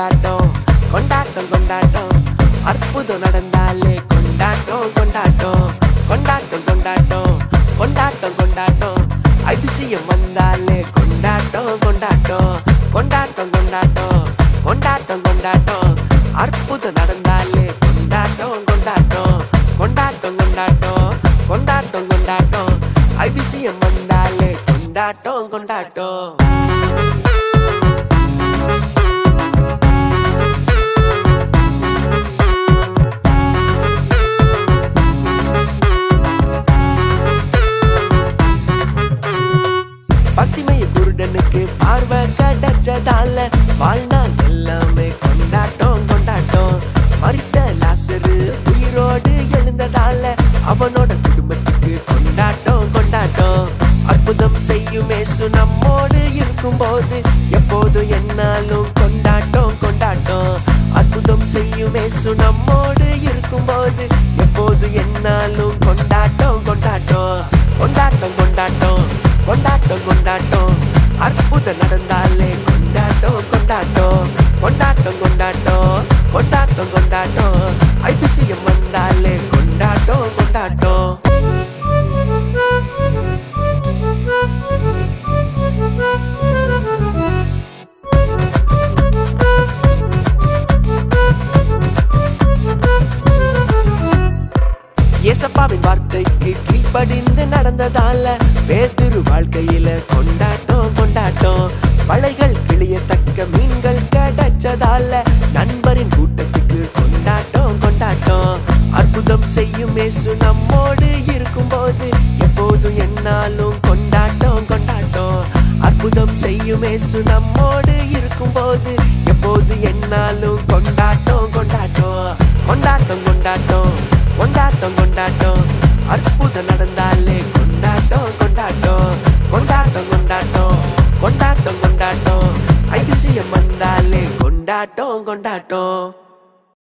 கொண்டாட்டம் கொண்டாட்டம் கொண்டாட்டம். அற்புதம் நடந்தாலே கொண்டாட்டம் கொண்டாட்டம். கொண்டாட்டம் கொண்டாட்டம் கொண்டாட்டம் கொண்டாட்டம். அதிசயம் வந்தாலே கொண்டாட்டம் கொண்டாட்டம். கொண்டாட்டம் கொண்டாட்டம் கொண்டாட்டம் கொண்டாட்டம். அற்புதம் நடந்தாலே கொண்டாட்டம் கொண்டாட்டம். கொண்டாட்டம் கொண்டாட்டம் கொண்டாட்டம் கொண்டாட்டம். ஐபிசிஎம் வந்தாலே கொண்டாட்டம் கொண்டாட்டம். கிடைச்சதால வாழ்நாள் எல்லாமே கொண்டாட்டம் கொண்டாட்டம். மறித்த லாசரு உயிரோடு எழுந்ததால அவனோட குடும்பத்துக்கு கொண்டாட்டம் கொண்டாட்டம். அற்புதம் செய்யும் ஏசு நம்மோடு இருக்கும் போது எப்போதும் என்னாலும் கொண்டாட்டம் கொண்டாட்டம். அற்புதம் செய்யும் ஏசு நம்மோடு இருக்கும் போது எப்போது என்னாலும் கொண்டாட்டம் கொண்டாட்டம். கொண்டாட்டம் கொண்டாட்டம். கொண்டாட்டம் கொண்டாட்டம். அற்புதம் நடந்தாலே கொண்டாட்டம் கொண்டாட்டம் கொண்டாட்டம் கொண்டாட்டம் கொண்டாட்டம் கொண்டாட்டம் ஐபிசிஎம் வந்தாலே கொண்டாட்டம் கொண்டாட்டம் ஏசப்பாவின் வார்த்தைக்கு படிந்து நடந்ததால பேதுரு வாழ்க்கையில கொண்டாட்டம் கொண்டாட்டம். வலைகள் கிளியத்தக்க மீன்கள் கிடைச்சதால நண்பரின் கூட்டத்துக்கு கொண்டாட்டம் கொண்டாட்டம். அற்புதம் செய்யும் மேசு நம்மோடு இருக்கும்போது எப்போதும் என்னாலும் கொண்டாட்டம் கொண்டாட்டம். அற்புதம் செய்யும் மேசு நம்மோடு இருக்கும்போது எப்போது என்னாலும் கொண்டாட்டம் கொண்டாட்டம். கொண்டாட்டம் கொண்டாட்டம். கொண்டாட்டம் கொண்டாட்டம். அற்புதம் நடந்தாலே கொண்டாட்டம் கொண்டாட்டம். கொண்டாட்டம் கொண்டாட்டம். கொண்டாட்டம் கொண்டாட்டம். ஐபிசிஎம் வந்தாலே கொண்டாட்டம் கொண்டாட்டம்.